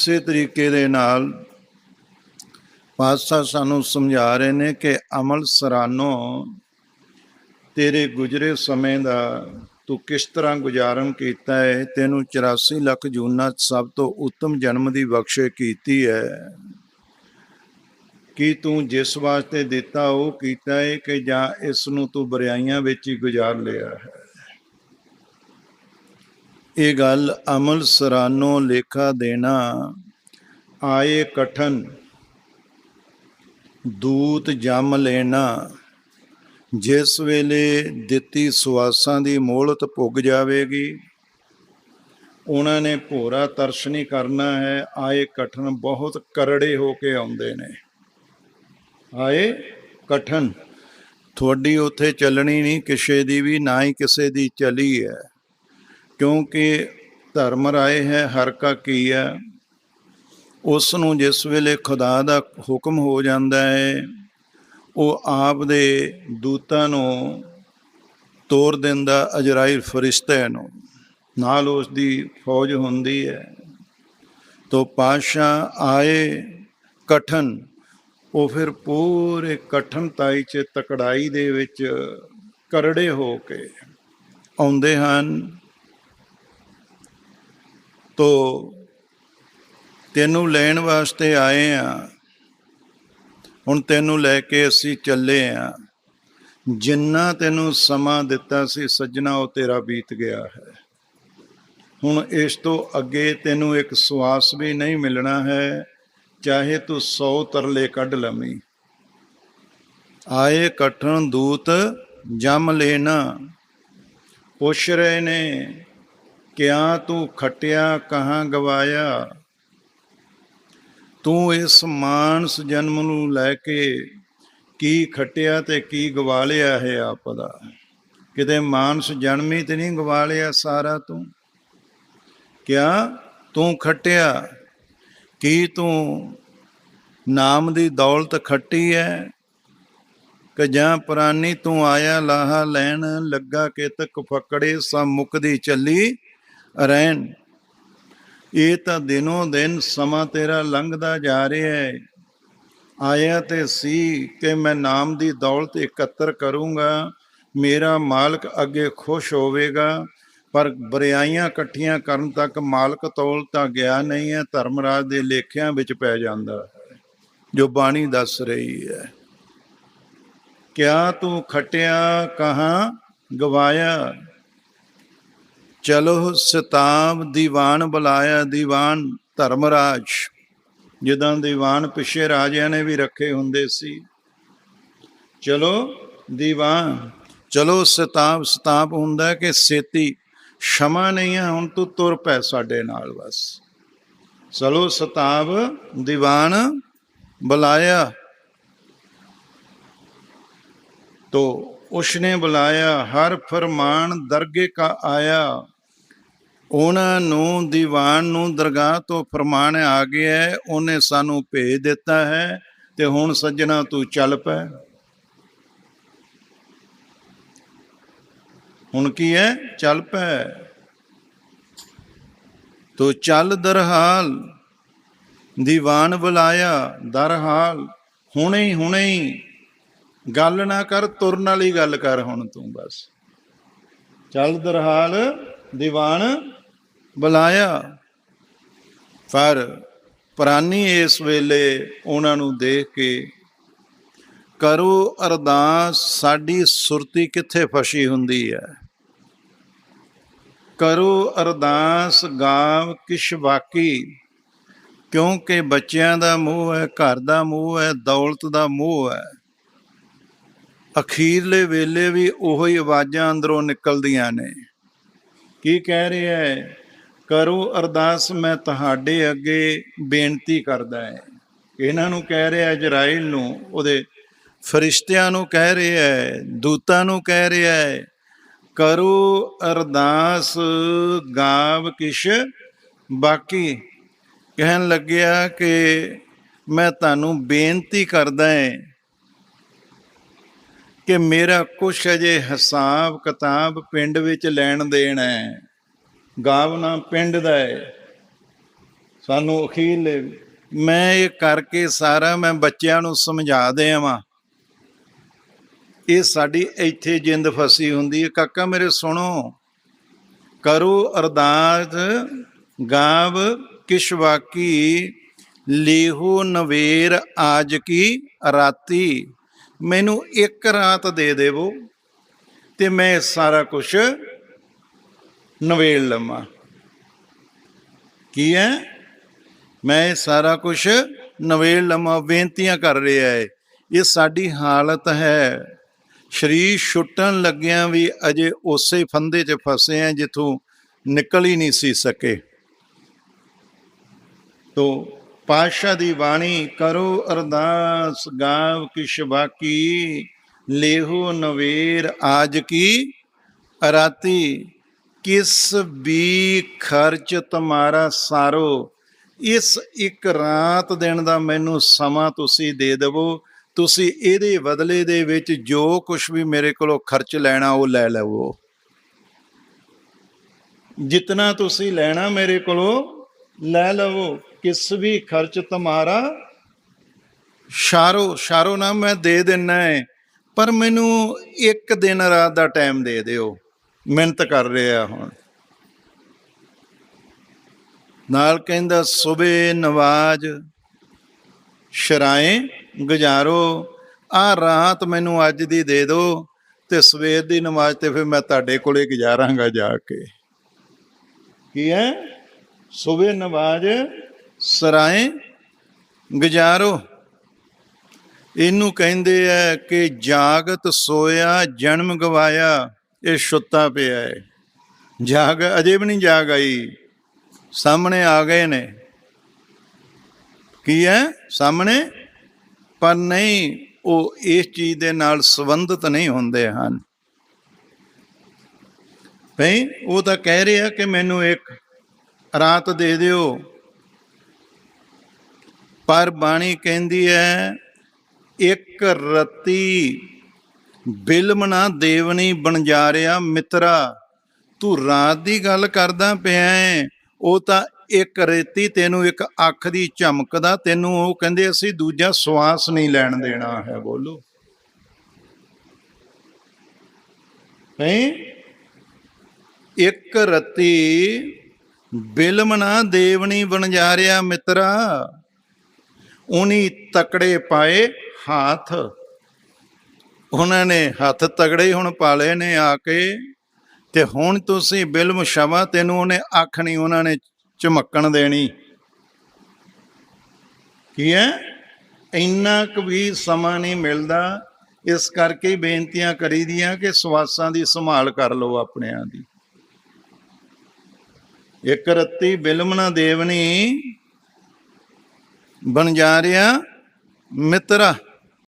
ਇਸੇ ਤਰੀਕੇ ਦੇ ਨਾਲ ਪਾਤਸ਼ਾਹ ਸਾਨੂੰ ਸਮਝਾ ਰਹੇ ਨੇ ਕਿ ਅਮਲ ਸਰਾਨੋ, ਤੇਰੇ ਗੁਜਰੇ ਸਮੇਂ ਦਾ ਤੂੰ ਕਿਸ ਤਰ੍ਹਾਂ ਗੁਜ਼ਾਰਨ ਕੀਤਾ ਹੈ? ਤੈਨੂੰ 84 ਲੱਖ ਜੂਨਾਂ 'ਚ ਸਭ ਤੋਂ ਉੱਤਮ ਜਨਮ ਦੀ ਬਖਸ਼ੇ ਕੀਤੀ ਹੈ। ਕੀ ਤੂੰ ਜਿਸ ਵਾਸਤੇ ਦਿੱਤਾ ਉਹ ਕੀਤਾ ਹੈ ਕਿ ਜਾਂ ਇਸ ਨੂੰ ਤੂੰ ਬਰਿਆਈਆਂ ਵਿੱਚ ਹੀ ਗੁਜ਼ਾਰ ਲਿਆ ਹੈ? ਇਹ ਗੱਲ ਅਮਲ ਸਰਾਨੋ ਲੇਖਾ ਦੇਣਾ। ਆਏ ਕਠਨ, ਦੂਤ ਜੰਮ ਲੈਣਾ। ਜਿਸ ਵੇਲੇ ਦਿੱਤੀ ਸੁਆਸਾਂ ਦੀ ਮੋਹਲਤ ਪੁੱਗ ਜਾਵੇਗੀ, ਉਹਨਾਂ ਨੇ ਭੋਰਾ ਤਰਸ਼ ਨਹੀਂ ਕਰਨਾ ਹੈ। ਆਏ ਕਠਨ ਬਹੁਤ ਕਰੜੇ ਹੋ ਕੇ ਆਉਂਦੇ ਨੇ। ਆਏ ਕਠਨ, ਤੁਹਾਡੀ ਉੱਥੇ ਚੱਲਣੀ ਨਹੀਂ, ਕਿਸੇ ਦੀ ਵੀ ਨਾ ਹੀ ਕਿਸੇ ਦੀ ਚਲੀ ਹੈ। ਕਿਉਂਕਿ ਧਰਮ ਰਾਏ ਹੈ, ਹਰ ਕਾ ਕੀ ਹੈ, ਉਸ ਨੂੰ ਜਿਸ ਵੇਲੇ ਖੁਦਾ ਦਾ ਹੁਕਮ ਹੋ ਜਾਂਦਾ ਹੈ, ਉਹ ਆਪ ਦੇ ਦੂਤਾਂ ਨੂੰ ਤੋਰ ਦਿੰਦਾ ਅਜਰਾਇਲ ਫਰਿਸ਼ਤੇ ਨੂੰ। ਨਾਲ ਉਸ ਦੀ ਫੌਜ ਹੁੰਦੀ ਹੈ। ਤੋ ਪਾਸ਼ਾ ਆਏ ਕਠਨ, ਉਹ ਫਿਰ ਪੂਰੇ ਕਠਨਤਾਈ ਚ ਤਕੜਾਈ ਦੇ ਵਿੱਚ ਕਰੜੇ ਹੋ ਕੇ ਆਉਂਦੇ ਹਨ। ਤੋਂ ਤੈਨੂੰ ਲੈਣ ਵਾਸਤੇ ਆਏ ਆ। ਹੁਣ ਤੈਨੂੰ ਲੈ ਕੇ ਅਸੀਂ ਚੱਲੇ ਆ। ਜਿੰਨਾ ਤੈਨੂੰ ਸਮਾਂ ਦਿੱਤਾ ਸੀ, ਸੱਜਣਾ ਉਹ ਤੇਰਾ ਬੀਤ ਗਿਆ ਹੈ। ਹੁਣ ਇਸ ਤੋਂ ਅੱਗੇ ਤੈਨੂੰ ਇੱਕ ਸਵਾਸ ਵੀ ਨਹੀਂ ਮਿਲਣਾ ਹੈ, ਚਾਹੇ ਤੂੰ 100 ਤਰਲੇ ਕੱਢ ਲਵੀਂ। ਆਏ ਕਠਨ ਦੂਤ ਜਮ ਲੈਣਾ। ਪੁੱਛ ਰਹੇ ਨੇ ਕਿਆ ਤੂੰ ਖਟਿਆ ਕਹਾਂ ਗਵਾਇਆ? ਤੂੰ ਇਸ ਮਾਨਸ ਜਨਮ ਨੂੰ ਲੈ ਕੇ ਕੀ ਖਟਿਆ ਤੇ ਕੀ ਗਵਾ ਲਿਆ ਹੈ ਆਪ ਦਾ? ਕਿਤੇ ਮਾਨਸ ਜਨਮ ਹੀ ਤੇ ਨਹੀਂ ਗਵਾ ਲਿਆ ਸਾਰਾ ਤੂੰ? ਕਿਆ ਤੂੰ ਖਟਿਆ? ਕੀ ਤੂੰ ਨਾਮ ਦੀ ਦੌਲਤ ਖੱਟੀ ਹੈ ਕਿ ਜਾਂ ਪੁਰਾਨੀ ਤੂੰ ਆਇਆ ਲਾਹਾ ਲੈਣ, ਲੱਗਾ ਕਿ ਤੱਕ ਫਕੜੇ ਸਭ ਮੁਕਦੀ ਚੱਲੀ? ਰਹਿਣ। ਇਹ ਤਾਂ ਦਿਨੋਂ ਦਿਨ ਸਮਾਂ ਤੇਰਾ ਲੰਘਦਾ ਜਾ ਰਿਹਾ ਹੈ। ਆਇਆ ਤੇ ਸੀ ਕਿ ਮੈਂ ਨਾਮ ਦੀ ਦੌਲਤ ਇਕੱਤਰ ਕਰੂੰਗਾ। ਮੇਰਾ ਮਾਲਕ ਅੱਗੇ ਖੁਸ਼ ਹੋਵੇਗਾ, ਪਰ ਬਰਿਆਈਆਂ ਇਕੱਠੀਆਂ ਕਰਨ ਤੱਕ ਮਾਲਕ ਤੋਲ ਤਾਂ ਗਿਆ ਨਹੀਂ ਹੈ, ਧਰਮਰਾਜ ਦੇ ਲੇਖਿਆਂ ਵਿੱਚ ਪੈ ਜਾਂਦਾ ਹੈ। ਜੋ ਬਾਣੀ ਦੱਸ ਰਹੀ ਹੈ, ਕਿਆ ਤੂੰ ਖਟਿਆ, ਕਹਾਂ ਗਵਾਇਆ? ਚਲੋ ਸਤਾਬ ਦੀਵਾਨ ਬੁਲਾਇਆ ਦੀਵਾਨ ਧਰਮਰਾਜ। ਜਿੱਦਾਂ ਦੀਵਾਨ ਪਿਛੇ ਰਾਜਿਆਂ ਨੇ ਵੀ ਰੱਖੇ ਹੁੰਦੇ ਸੀ। ਚਲੋ ਦੀਵਾਨ, ਚਲੋ ਸਤਾਬ ਸਤਾਬ ਹੁੰਦਾ ਕਿ ਸੇਤੀ, ਸ਼ਮਾ ਨਹੀਂ ਹੈ, ਹੁਣ ਤੂੰ ਤੁਰ ਪੈ ਸਾਡੇ ਨਾਲ ਬਸ। ਚਲੋ ਸਤਾਬ, ਦੀਵਾਨ ਬੁਲਾਇਆ। ਤੋ ਉਸਨੇ ਬੁਲਾਇਆ, ਹਰ ਫਰਮਾਨ ਦਰਗੇ ਕਾ ਆਇਆ। ਉਹਨਾਂ ਨੂੰ ਦੀਵਾਨ ਨੂੰ ਦਰਗਾਹ ਤੋਂ ਫਰਮਾਨ ਆ ਗਿਆ ਉਹਨੇ ਸਾਨੂੰ ਭੇਜ ਦਿੱਤਾ ਹੈ ਤੇ ਹੁਣ ਸੱਜਣਾ ਤੂੰ ਚੱਲ ਪੈ। ਹੁਣ ਕੀ ਹੈ? ਚੱਲ ਪੈ। ਤੋ ਚੱਲ ਦਰਹਾਲ। ਦੀਵਾਨ ਬੁਲਾਇਆ, ਦਰਹਾਲ। ਹੁਣੇ ਹੀ ਹੁਣੇ ਹੀ। ਗੱਲ ਨਾ ਕਰ, ਤੁਰਨ ਵਾਲੀ ਗੱਲ ਕਰ ਹੁਣ ਤੂੰ ਬਸ। ਚੱਲ ਦਰਹਾਲ ਦੀਵਾਨ ਬੁਲਾਇਆ। ਪਰ ਪ੍ਰਾਨੀ ਇਸ ਵੇਲੇ ਉਹਨਾਂ ਨੂੰ ਦੇਖ ਕੇ, ਕਰੋ ਅਰਦਾਸ, ਸਾਡੀ ਸੁਰਤੀ ਕਿੱਥੇ ਫਸੀ ਹੁੰਦੀ ਹੈ? ਕਰੋ ਅਰਦਾਸ, ਗਾਵ ਕਿਛ ਬਾਕੀ ਕਿਉਂਕਿ ਬੱਚਿਆਂ ਦਾ ਮੋਹ ਹੈ, ਘਰ ਦਾ ਮੋਹ ਹੈ, ਦੌਲਤ ਦਾ ਮੋਹ ਹੈ। ਅਖੀਰਲੇ ਵੇਲੇ ਵੀ ਉਹੋ ਹੀ ਆਵਾਜ਼ਾਂ ਅੰਦਰੋਂ ਨਿਕਲਦੀਆਂ ਨੇ। ਕੀ ਕਹਿ ਰਿਹਾ ਹੈ? ਕਰੋ ਅਰਦਾਸ, ਮੈਂ ਤੁਹਾਡੇ ਅੱਗੇ ਬੇਨਤੀ ਕਰਦਾ ਹੈ। ਇਹਨਾਂ ਨੂੰ ਕਹਿ ਰਿਹਾ ਇਜ਼ਰਾਈਲ ਨੂੰ, ਉਹਦੇ ਫਰਿਸ਼ਤਿਆਂ ਨੂੰ ਕਹਿ ਰਿਹਾ ਹੈ, ਦੂਤਾਂ ਨੂੰ ਕਹਿ ਰਿਹਾ ਹੈ, ਕਰੋ ਅਰਦਾਸ, ਗਾਵ ਕਿਛ ਬਾਕੀ। ਕਹਿਣ ਲੱਗਿਆ ਕਿ ਮੈਂ ਤੁਹਾਨੂੰ ਬੇਨਤੀ ਕਰਦਾ ਹਾਂ ਕਿ ਮੇਰਾ ਕੁਛ ਅਜੇ ਹਿਸਾਬ ਕਿਤਾਬ ਪਿੰਡ ਵਿੱਚ ਲੈਣ ਦੇਣ ਹੈ। ਗਾਵਨਾ ਪਿੰਡ ਦਾ ਹੈ। ਸਾਨੂੰ ਅਖੀਰਲੇ ਮੈਂ ਇਹ ਕਰਕੇ ਸਾਰਾ ਮੈਂ ਬੱਚਿਆਂ ਨੂੰ ਸਮਝਾ ਦੇਵਾਂ। ਇਹ ਸਾਡੀ ਇੱਥੇ ਜਿੰਦ ਫਸੀ ਹੁੰਦੀ ਹੈ। ਕਾਕਾ ਮੇਰੇ ਸੁਣੋ, ਕਰੋ ਅਰਦਾਸ, ਗਾਵ ਕਿਸ਼ਵਾਕੀ ਲੇਹੋ ਨਵੇਰ ਆਜ ਕੀ ਰਾਤੀ। ਮੈਨੂੰ ਇੱਕ ਰਾਤ ਦੇ ਦੇਵੋ ਤੇ ਮੈਂ ਸਾਰਾ ਕੁਝ ਨਵੇੜ ਲਵਾਂ। ਕੀ ਹੈ? ਮੈਂ ਇਹ ਸਾਰਾ ਕੁਝ ਨਵੇੜ ਲਵਾਂ, ਬੇਨਤੀਆਂ ਕਰ ਰਿਹਾ ਹੈ। ਇਹ ਸਾਡੀ ਹਾਲਤ ਹੈ। ਸ਼ਰੀਰ ਛੁੱਟਣ ਲੱਗਿਆਂ ਵੀ ਅਜੇ ਉਸੇ ਫੰਦੇ 'ਚ ਫਸੇ ਆ ਜਿੱਥੋਂ ਨਿਕਲ ਹੀ ਨਹੀਂ ਸੀ ਸਕੇ। ਤੋ ਪਾਸ਼ਾ ਦੀ ਬਾਣੀ, ਕਰੋ ਅਰਦਾਸ, ਗਾਵ ਕਿਛ ਬਾਕੀ, ਲੇਹੋ ਨਵੇਰ ਆਜ ਕੀ ਰਾਤੀ। ਕਿਸ ਵੀ ਖਰਚ ਤੁਮਾਰਾ ਸਾਰੋ, ਇਸ ਇੱਕ ਰਾਤ ਦਿਨ ਦਾ ਮੈਨੂੰ ਸਮਾਂ ਤੁਸੀਂ ਦੇ ਦੇਵੋ। ਤੁਸੀਂ ਇਹਦੇ ਬਦਲੇ ਦੇ ਵਿੱਚ ਜੋ ਕੁਝ ਵੀ ਮੇਰੇ ਕੋਲੋਂ ਖਰਚ ਲੈਣਾ, ਉਹ ਲੈ ਲਵੋ। ਜਿੰਨਾ ਤੁਸੀਂ ਲੈਣਾ ਮੇਰੇ ਕੋਲੋਂ, ਲੈ ਲਵੋ। ਕਿਸ ਵੀ ਖਰਚ ਤੁਮਾਰਾ? ਸ਼ਾਰੋ ਸ਼ਾਰੋ ਨਾ ਮੈਂ ਦੇ ਦੇਣਾ ਹੈ ਪਰ ਮੈਨੂੰ ਇੱਕ ਦਿਨ ਰਾਤ ਦਾ ਟਾਈਮ ਦੇ ਦਿਓ। ਮਿਹਨਤ ਕਰ ਰਿਹਾ ਹੁਣ। ਨਾਲ ਕਹਿੰਦਾ, ਸੁਬੇ ਨਵਾਜ, ਸ਼ਰਾਏ ਗੁਜ਼ਾਰੋ ਆ ਰਾਤ ਮੈਨੂੰ ਅੱਜ ਦੀ ਦੇ ਦਿਓ ਤੇ ਸਵੇਰ ਦੀ ਨਮਾਜ਼ ਤੇ ਫਿਰ ਮੈਂ ਤੁਹਾਡੇ ਕੋਲੇ ਗੁਜ਼ਾਰਾਂਗਾ ਜਾ ਕੇ। ਕੀ ਹੈ? ਸੁਬੇ ਨਵਾਜ ਸਰਾਏ ਗੁਜ਼ਾਰੋ। ਇਹਨੂੰ ਕਹਿੰਦੇ ਆ ਕਿ ਜਾਗਤ ਸੋਇਆ, ਜਨਮ ਗਵਾਇਆ, ਇਹ ਸੁੱਤਾ ਪਿਆ ਹੈ ਜਾਗ, ਅਜੇ ਵੀ ਨਹੀਂ ਜਾਗ ਆਈ। ਸਾਹਮਣੇ ਆ ਗਏ ਨੇ। ਕੀ ਹੈ ਸਾਹਮਣੇ? ਪਰ ਨਹੀਂ, ਉਹ ਇਸ ਚੀਜ਼ ਦੇ ਨਾਲ ਸੰਬੰਧਿਤ ਨਹੀਂ ਹੁੰਦੇ ਹਨ। ਭਈ, ਉਹ ਤਾਂ ਕਹਿ ਰਿਹਾ ਕਿ ਮੈਨੂੰ ਇੱਕ ਰਾਤ ਦੇ ਦਿਓ। ਪਰ ਬਾਣੀ ਕਹਿੰਦੀ ਹੈ, ਇੱਕ ਰਤੀ ਬਿਲਮ ਨਾ ਦੇਵਨੀ ਬਣਜਾਰਿਆ ਮਿੱਤਰਾ। ਤੂੰ ਰਾਤ ਦੀ ਗੱਲ ਕਰਦਾ ਪਿਆ ਹੈ, ਉਹ ਤਾਂ ਇੱਕ ਰੇਤੀ ਤੈਨੂੰ ਇੱਕ ਅੱਖ ਦੀ ਝਮਕਦਾ ਤੈਨੂੰ ਉਹ ਕਹਿੰਦੇ ਅਸੀਂ ਦੂਜਾ ਸਵਾਸ ਨਹੀਂ ਲੈਣ ਦੇਣਾ ਹੈ, ਬੋਲੋ। ਹੈ? ਇੱਕ ਰਤੀ ਬਿਲਮ ਨਾ ਦੇਵਨੀ ਬਣਜਾਰਿਆ ਮਿੱਤਰਾ। ਉਨੀ ਤਕੜੇ ਪਾਏ ਹੱਥ। ਉਹਨਾਂ ਨੇ ਹੱਥ ਤਗੜੇ ਹੁਣ ਪਾਲੇ ਨੇ ਆ ਕੇ ਤੇ ਹੁਣ ਤੁਸੀਂ ਬਿਲਮ ਸ਼ਵਾ, ਤੈਨੂੰ ਉਹਨੇ ਅੱਖ ਨਹੀਂ, ਉਹਨਾਂ ਨੇ ਚਮਕਣ ਦੇਣੀ। ਕੀ ਹੈ ਇੰਨਾ ਕੁ ਵੀ ਸਮਾਂ ਨਹੀਂ ਮਿਲਦਾ। ਇਸ ਕਰਕੇ ਬੇਨਤੀਆਂ ਕਰੀ ਦੀਆਂ ਕਿ ਸਵਾਸਾਂ ਦੀ ਸੰਭਾਲ ਕਰ ਲਓ ਆਪਣਿਆਂ ਦੀ। ਇੱਕ ਰੱਤੀ ਬਿਲਮਨਾ ਦੇਵਨੀ। ਬਣ ਜਾ ਰਿਹਾ ਮਿੱਤਰਾ।